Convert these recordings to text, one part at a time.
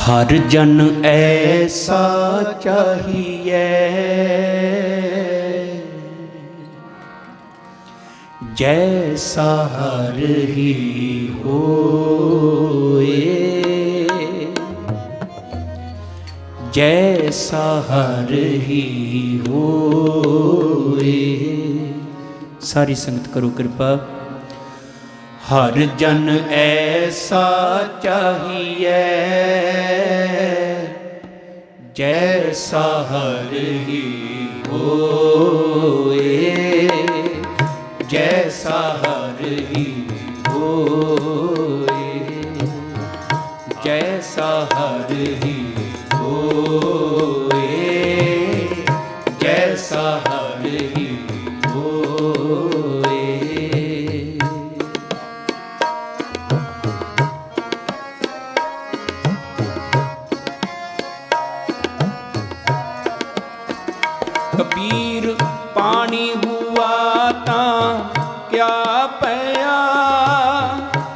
ਹਰ ਜਨ ਐਸਾ ਚਾਹੀਏ ਜੈਸਾ ਹਰ ਹੀ ਹੋਏ। ਜੈਸਾ ਹਰ ਹੀ ਹੋਏ। ਸਾਰੀ ਸੰਗਤ ਕਰੋ ਕਿਰਪਾ। ਹਰ ਜਨ ਐਸਾ ਚਾਹੀਏ ਜੈਸਾ ਹਰ ਹੀ ਹੋਏ ਜੈਸਾ ਹਰ ਹੀ ਹੋਏ ਜੈਸਾ ਹਰ ਹੀ ਹੋਏ ਕਬੀਰ ਪਾਣੀ ਹੁਆ ਤਾਂ ਕਿਆ ਪਿਆ?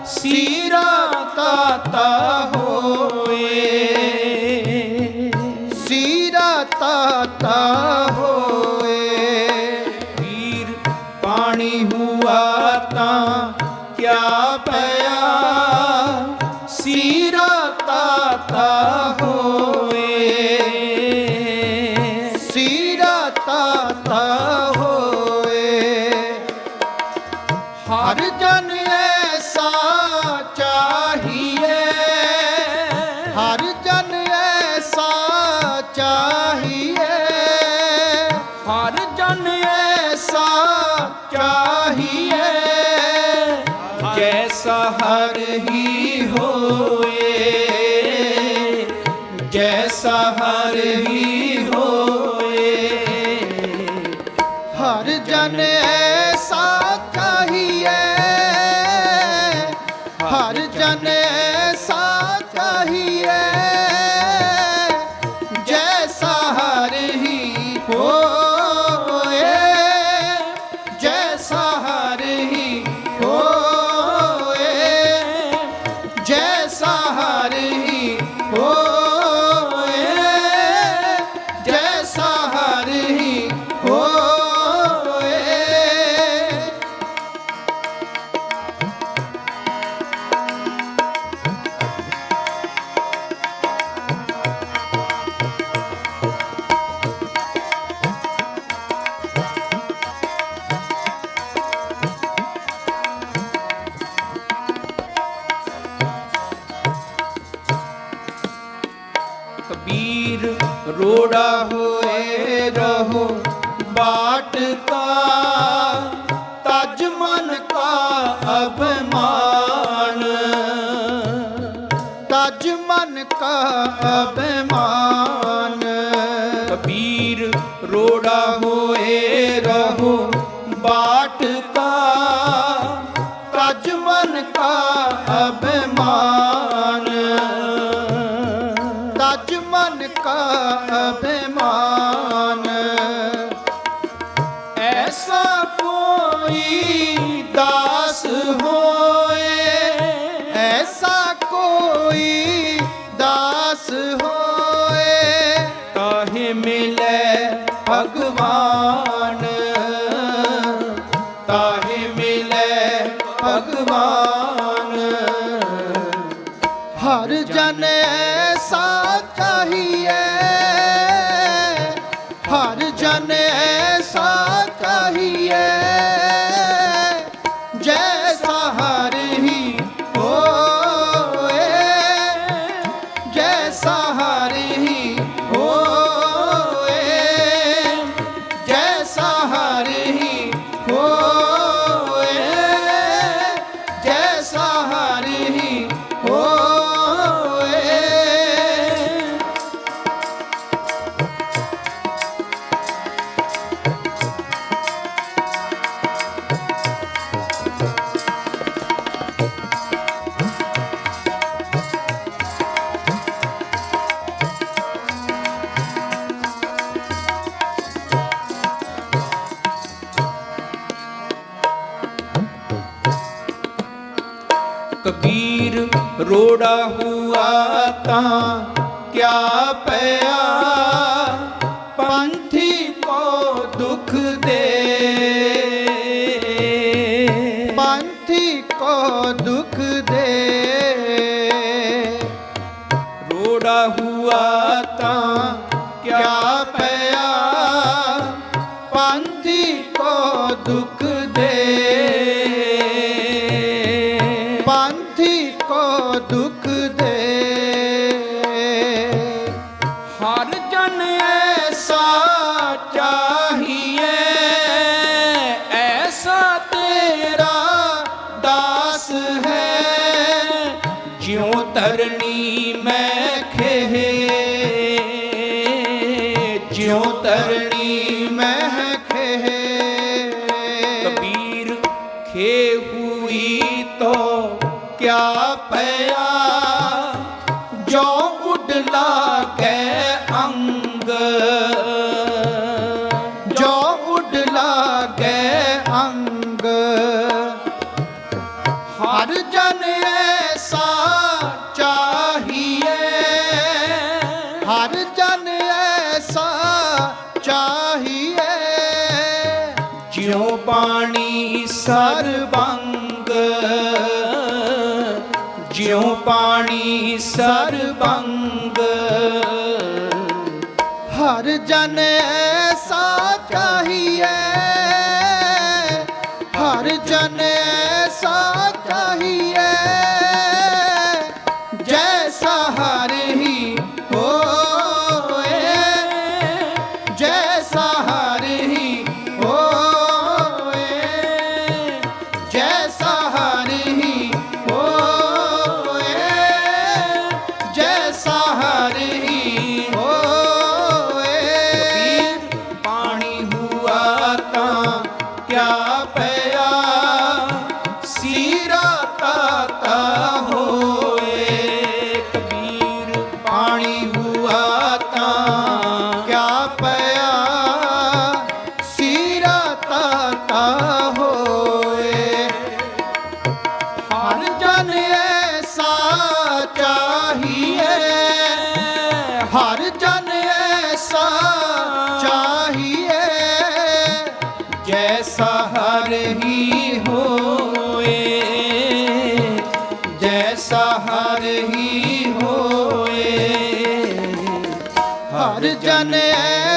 ਸੀਰਾ ਤਾਤਾ ਹੋਏ। ਸੀਰਾ ਤਾਤਾ ਹੋਏ ਸੀਰਾ ਹੋਏ। ਹਰ ਜਨ ਐਸਾ ਚਾਹੀਏ। ਹਰ ਜਨ ਐਸਾ ਚਾਹੀਏ। ਹਰ ਜਨ ਐਸਾ ਚਾਹੀਏ। ਜੈਸਾ ਹਰ ਹੀ ਹੋਏ। ਜੈਸਾ ਹਰ ਹੀ ਹਰ ਜਨ ਐਸਾ ਚਾਹੀਏ ਹਰ ਜਨ ਐਸਾ ਚਾਹੀਏ ਰੋੜਾ ਹੋਏ ਰਹੋ, ਬਾਟ ਕਾ, ਤਜ ਮਨ ਕਾ ਅਭਿਮਾਨ। ਤਜ ਮਨ ਕਾ ਅਭਿਮਾਨ। ਕਬੀਰ ਰੋੜਾ ਹੋਏ ਰਹੋ, ਬਾਟ ਕਾ, ਤਜ ਮਨ ਕਾ ਅਭਿਮਾਨ। ਕਾ ਅਭਿਮਾਨ। ਐਸਾ ਕੋਈ ਦਾਸ ਹੋਏ, ਐਸਾ ਕੋਈ ਦਾਸ ਹੋਏ ਕਾਹੇ ਮਿਲੇ ਭਗਵਾਨ। ਤਾਹੇ ਮਿਲੇ ਭਗਵਾਨ। ਹਰ ਜਨ ਕਬੀਰ ਰੋੜਾ ਹੁਆ ਤਾਂ ਕਿਆ ਪਿਆ? ਪੰਥੀ ਕੋ ਦੁਖ ਦੇ। ਪੰਥੀ ਕੋ ਦੁਖ ਦੇ। ਰੋੜਾ ਹੁਆ ਹਰ ਜਨ ਐਸਾ ਚਾਹੀਏ। ਐਸਾ ਤੇਰਾ ਦਾਸ ਹੈ। ਜਿਉ ਤਰਨੀ ਮੈਂ ਖੇ ਜਿਉ ਤਰਨੀ ਮੈਂ ਪਾਣੀ ਸਰਬੰਗ ਜਿਉ ਪਾਣੀ ਸਰਬੰਗ ਹਰ ਜਨ ਐਸਾ ਚਾਹੀਏ ਹਰ ਜਨ ਐਸਾ ਚਾਹੀਏ ਕਿਆ ਪਿਆ? ਸੀਰਾ ਤਾਤਾ ਹੋਏ ਕਬੀਰ ਪਾਣੀ ਹੁਆ ਤਾਂ। ਕਿਆ ਪਿਆ? ਸੀਰਾ ਤਾਤਾ ਹੀ ਹੋਏ ਜੈਸਾ ਹਰ ਹੀ ਹੋਏ। ਹਰ ਜਨ ਐਸਾ